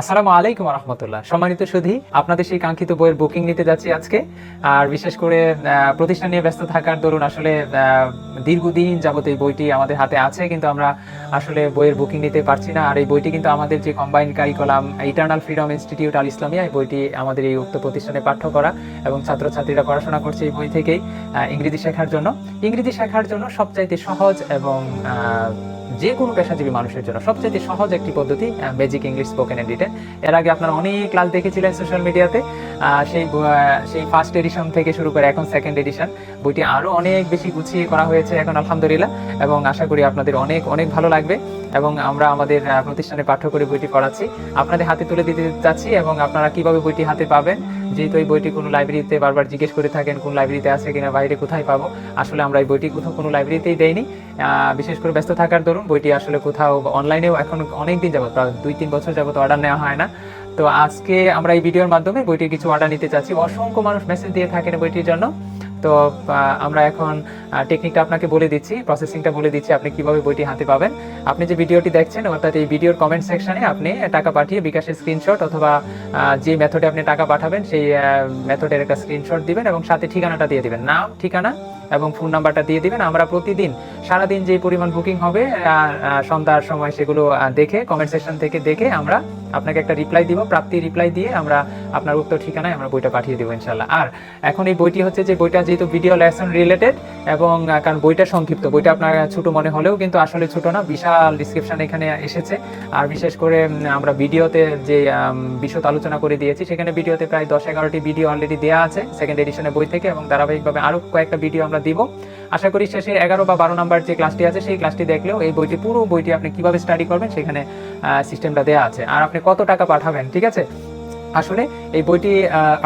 আসসালামু আলাইকুম রহমতুল্লাহ সম্মানিত সুধী, আপনাদের সেই কাঙ্ক্ষিত বইয়ের বুকিং নিতে যাচ্ছি আজকে। আর বিশেষ করে প্রতিষ্ঠান নিয়ে ব্যস্ত থাকার দরুন আসলে দীর্ঘদিন যাবত এই বইটি আমাদের হাতে আছে, কিন্তু আমরা আসলে বইয়ের বুকিং নিতে পারছি না। আর এই বইটি কিন্তু আমাদের যে combined curriculum eternal freedom institute Al Islamia, এই বইটি আমাদের এই উক্ত প্রতিষ্ঠানে পাঠ্য করা এবং ছাত্রছাত্রীরা পড়াশোনা করছে এই বই থেকেই ইংরেজি শেখার জন্য। ইংরেজি শেখার জন্য সবচাইতে সহজ এবং যে কোনো পেশাজীবী মানুষের জন্য। সবচেয়ে সহজ একটি পদ্ধতি magic English spoken and written এর আগে আপনারা অনেক ক্লাস দেখেছিলেন সোশ্যাল মিডিয়াতে সেই সেই ফার্স্ট এডিশন থেকে শুরু করে এখন সেকেন্ড এডিশন বইটি আরও অনেক বেশি গুছিয়ে করা হয়েছে এখন আলহামদুলিল্লাহ। এবং আশা করি আপনাদের অনেক অনেক ভালো লাগবে। এবং আমরা আমাদের প্রতিষ্ঠানে পাঠ্য করে বইটি পড়াচ্ছি। আপনাদের হাতে তুলে দিতে চাচ্ছি এবং আপনারা কীভাবে বইটি হাতে পাবেন? যেহেতু এই বইটি কোনো লাইব্রেরিতে বারবার জিজ্ঞেস করে থাকেন কোন লাইব্রেরিতে আছে কিনা বাইরে কোথায় পাবো? আসলে আমরা এই বইটি কোথাও কোনো লাইব্রেরিতেই আহ, বিশেষ করে ব্যস্ত থাকার দরুন বইটি আসলে কোথাও অনলাইনেও এখন অনেক দিন যাবত প্রায় দুই তিন বছর যাবত অর্ডার নেওয়া হয় না। তো আজকে আমরা এই ভিডিওর মাধ্যমে বইটির কিছু অর্ডার নিতে চাচ্ছি। অসংখ্য মানুষ মেসেজ দিয়ে থাকেন বইটির জন্য। তো আমরা এখন টেকনিকটা আপনাকে বলে দিচ্ছি প্রসেসিংটা বলে দিচ্ছি আপনি কীভাবে বইটি হাতে পাবেন। আপনি যে ভিডিওটি দেখছেন, অর্থাৎ এই ভিডিওর কমেন্ট সেকশনে আপনি টাকা পাঠিয়ে বিকাশের স্ক্রিনশট অথবা যে মেথডে আপনি টাকা পাঠাবেন, সেই মেথডের একটা স্ক্রিনশট দিবেন এবং সাথে ঠিকানাটা দিয়ে দিবেন। নাম, ঠিকানা এবং ফোন নাম্বারটা দিয়ে দিবেন। আমরা প্রতিদিন, সারাদিন যে পরিমাণ বুকিং হবে সন্ধ্যার সময় সেগুলো দেখে কমেন্ট সেকশন থেকে দেখে আমরা আপনাকে একটা রিপ্লাই দিব, প্রাপ্তি রিপ্লাই দিয়ে আমরা আপনার উত্তর ঠিকানায় আমরা বইটা পাঠিয়ে দেবো ইনশাল্লাহ আর এখন এই বইটি হচ্ছে যে বইটা যেহেতু ভিডিও লেসন রিলেটেড এবং কারণ বইটা সংক্ষিপ্ত, বইটা আপনার ছোট মনে হলেও কিন্তু আসলে ছোট না, বিশাল ডিসক্রিপশন এখানে এসেছে। আর বিশেষ করে আমরা ভিডিওতে যে বিশদ আলোচনা করে দিয়েছি, সেখানে ভিডিওতে প্রায় দশ এগারোটি ভিডিও অলরেডি দেওয়া আছে সেকেন্ড এডিশনের বই থেকে, এবং ধারাবাহিকভাবে আরও কয়েকটা ভিডিও আমরা দিব। আশা করি শেষে এগারো বা বারো নাম্বার যে ক্লাসটি আছে, সেই ক্লাসটি দেখলেও এই বইটি, পুরো বইটি আপনি কীভাবে স্টাডি করবেন, সেখানে সিস্টেমটা দেওয়া আছে। আর আপনি কত টাকা পাঠাবেন, ঠিক আছে? আসলে এই বইটি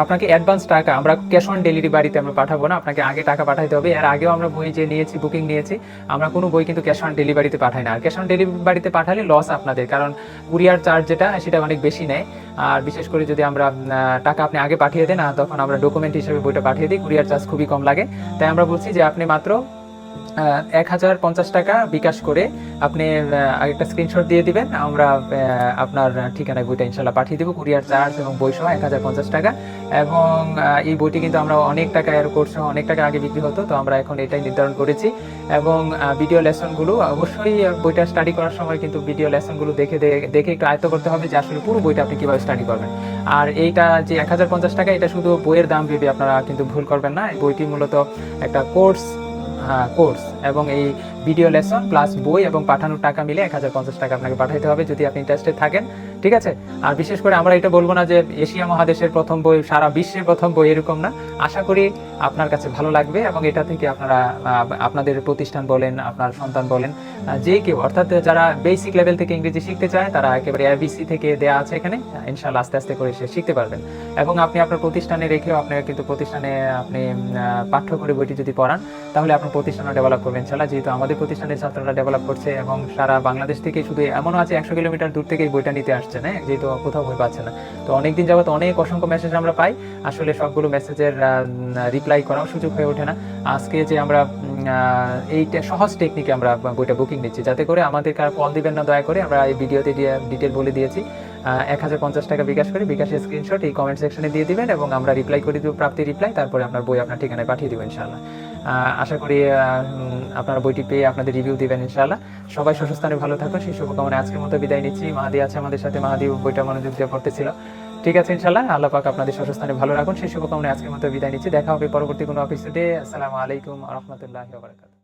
আপনাকে অ্যাডভান্স টাকা, আমরা ক্যাশ অন ডেলিভারি বাড়িতে আমরা পাঠাবো না, আপনাকে আগে টাকা পাঠাইতে হবে। এর আগেও আমরা বই যে নিয়েছি বুকিং নিয়েছি, আমরা কোনো বই কিন্তু ক্যাশ অন ডেলিভারিতে পাঠাই না। আর ক্যাশ অন ডেলিভারিতে পাঠালে লস আপনাদের, কারণ কুরিয়ার চার্জ যেটা, সেটা অনেক বেশি নেয়। আর বিশেষ করে যদি আমরা টাকা আপনি আগে পাঠিয়ে দেন তখন আমরা ডকুমেন্ট হিসেবে বইটা পাঠিয়ে দিই কুরিয়ার চার্জ খুবই কম লাগে। তাই আমরা বলছি যে আপনি মাত্র এক হাজার পঞ্চাশ টাকা বিকাশ করে আপনি একটা স্ক্রিনশট দিয়ে দিবেন। আমরা আপনার ঠিকানায় বইটা ইনশাল্লাহ পাঠিয়ে দেবো, কুরিয়ার চার্জ এবং বই সহ এক হাজার পঞ্চাশ টাকা। এবং এই বইটি কিন্তু আমরা অনেক টাকা এর কোর্স অনেক টাকা আগে বিক্রি হতো, তো আমরা এখন এটাই নির্ধারণ করেছি। এবং ভিডিও লেসনগুলো অবশ্যই বইটা স্টাডি করার সময় কিন্তু ভিডিও লেসনগুলো দেখে দেখে একটু আয়ত্ত করতে হবে যে আসলে পুরো বইটা আপনি কীভাবে স্টাডি করবেন। আর এইটা যে এক হাজার পঞ্চাশ টাকা, এটা শুধু বইয়ের দাম ভেবে আপনারা কিন্তু ভুল করবেন না। বইটি মূলত একটা কোর্স কোর্স এবং এই ভিডিও লেসন প্লাস বই এবং পাঠানোর টাকা মিলে এক হাজার পঞ্চাশ টাকা আপনাকে পাঠাইতে হবে। যদি আপনি ইন্টারেস্টেড থাকেন ঠিক আছে? আর বিশেষ করে আমরা এটা বলব না যে এশিয়া মহাদেশের প্রথম বই, সারা বিশ্বের প্রথম বই এরকম না। আশা করি আপনার কাছে ভালো লাগবে এবং এটা থেকে আপনারা আপনাদের প্রতিষ্ঠান বলেন, আপনার সন্তান বলেন যে কেউ, অর্থাৎ যারা বেসিক লেভেল থেকে ইংরেজি শিখতে চায়, তারা একেবারে এবিসি থেকে দেয়া আছে এখানে। ইনশাল্লাহ আস্তে আস্তে করে সে শিখতে পারবেন। এবং আপনি আপনার প্রতিষ্ঠানে রেখেও আপনার কিন্তু প্রতিষ্ঠানে আপনি পাঠ্য করে বইটি যদি পড়ান, তাহলে আপনার প্রতিষ্ঠানও ডেভেলপ করবেন ইনশাল্লাহ যেহেতু আমাদের প্রতিষ্ঠানের ছাত্ররা ডেভেলপ করছে এবং সারা বাংলাদেশ থেকে শুধু এমনও আছে একশো কিলোমিটার দূর থেকে বইটা নিতে আসছে। না যেহেতু কোথাও বই পাচ্ছে না। তো অনেকদিন যাবত অনেক অসংখ্য মেসেজ আমরা পাই। আসলে সবগুলো মেসেজের রিপ্লাই করাও সুযোগ হয়ে ওঠে না। আজকে যে আমরা এই সহজ টেকনিকে আমরা বইটা বুকিং নিচ্ছি। যাতে করে আমাদের কার কল দিবেন না দয়া করে আমরা এই ভিডিওতে ডিটেল বলে দিয়েছি। এক হাজার পঞ্চাশ টাকা বিকাশ করে বিকাশের স্ক্রিনশট এই কমেন্ট সেকশনে দিয়ে দিবেন এবং আমরা রিপ্লাই করে দিব প্রাপ্তি রিপ্লাই তারপরে আপনার বই আপনার ঠিকানায় পাঠিয়ে দেবো ইনশাআল্লাহ। আহ, আশা করি আপনারা বইটি পেয়ে আপনাদের রিভিউ দিবেন ইনশাআল্লাহ। সবাই সুস্থানে ভালো থাকুন। সেই শুভকামনা আজকের মতো বিদায় নিচ্ছি। মাহাদি আছে আমাদের সাথে। মাহাদি বইটা মনোযোগ দিয়ে পড়তেছিল ঠিক আছে ইনশাআল্লাহ। আল্লাহ পাক আপনাদের সুস্থানে ভালো রাখুন। সেই শুভকামনা আজকের মতো বিদায় নিচ্ছি। দেখা হবে পরবর্তী কোনো অফিসে আসসালামু আলাইকুম রহমতুল্লাহ বারকাত